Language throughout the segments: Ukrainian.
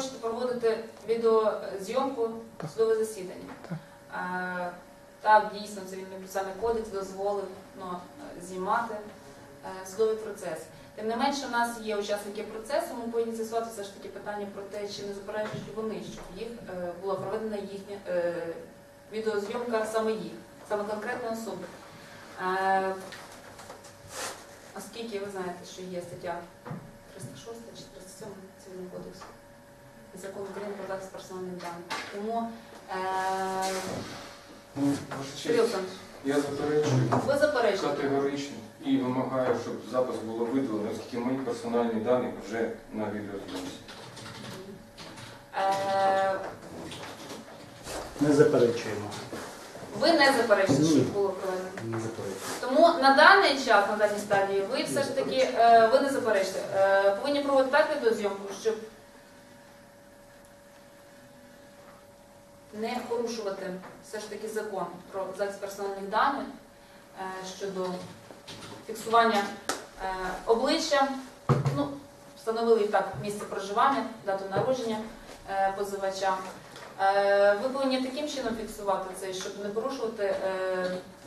хочете проводити відеозйомку судове засідання. Е, Так, дійсно, цивільний процесуальний кодекс дозволив ну, знімати е, судовий процес. Тим не менше, в нас є учасники процесу, ми повинні з'ясувати все ж таки питання про те, чи не заперечують вони, щоб їх е, була проведена їхня е, відеозйомка саме їх, саме конкретної особи. Е, Оскільки ви знаєте, що є стаття 306 чи 307 Цивільного кодексу Закон України про захист персональних даних. Тому е, Ну, Олександрович, я заперечую ви заперечуєте. категорично і вимагаю, щоб запис було видалено, оскільки мої персональні дані вже на відеозйомці. Е, Не заперечуємо. ви не заперечуєте, Ні. що було проведено. Не заперечуємо. Тому на даний час, на даній стадії, ви все ж таки е, ви не заперечите. Е, повинні проводити так відеозйомку, щоб не порушувати все ж таки закон про захист персональних даних е, щодо фіксування е, обличчя. Ну, встановили і так місце проживання, дату народження е, позивача. Ви повинні таким чином фіксувати це, щоб не порушувати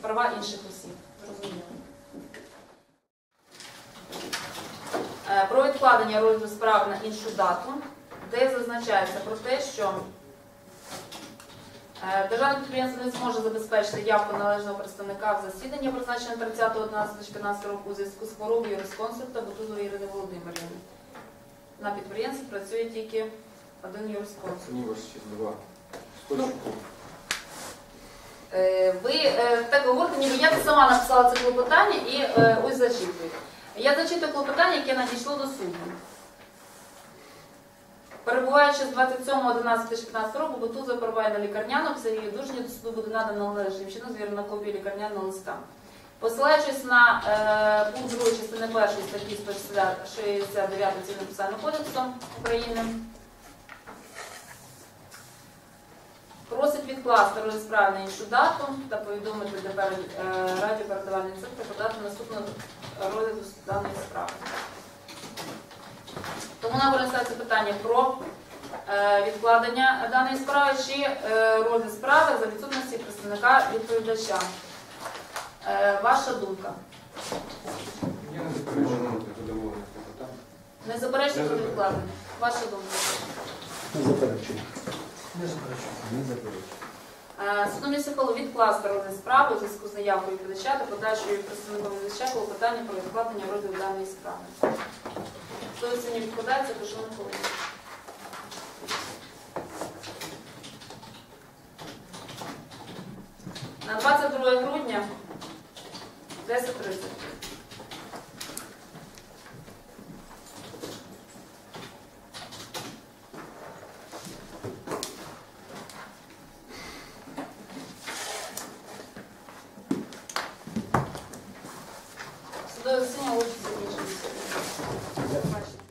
права інших осіб. Зрозуміло. Е, Про відкладення розгляду справ на іншу дату, де зазначається про те, що державне підприємство не зможе забезпечити явку належного представника в засідання, призначене 30.11.14 року у зв'язку з хворобою юрисконсульта Бутузової Ірини Володимирівни. На підприємстві працює тільки один юрисконсульт. Ні, ваша честь, два. Ну, Е, Ви е, так говорите, ніби я сама написала це клопотання і е, ось зачитую. Я зачитую клопотання, яке надійшло до суду. Перебуваючи з 27.11.15 року, Бутузов перебуває на лікарняному, все її дужні до суду буде надано належним чином звірена копія лікарняного листа. Посилаючись на е, пункт 2 частини 1 статті 169 Цивільного процесуального кодексу України, Просить відкласти розгляд справи на іншу дату та повідомити тепер е, радіо передавальний центр подати наступного розгляду даної справи. Нам виноситься питання про е, відкладення даної справи чи е, розгляд справи за відсутності представника відповідача. Е, Ваша думка. Я не заперечую задоволений питання. Не заперечуєте про відкладення? Ваша думка. Не заперечуємо. Не заперечую. Не заперечуємо. Е, Судом місяково відкласти розгляд справи у зв'язку з заявкою відповідача та подачою представником відповідача клопотання про відкладення розгляду даної справи. Хто сьогодні відкладається, то не повинні. На 22 грудня 10.30. Судове засідання лише закінчилося. Бачите.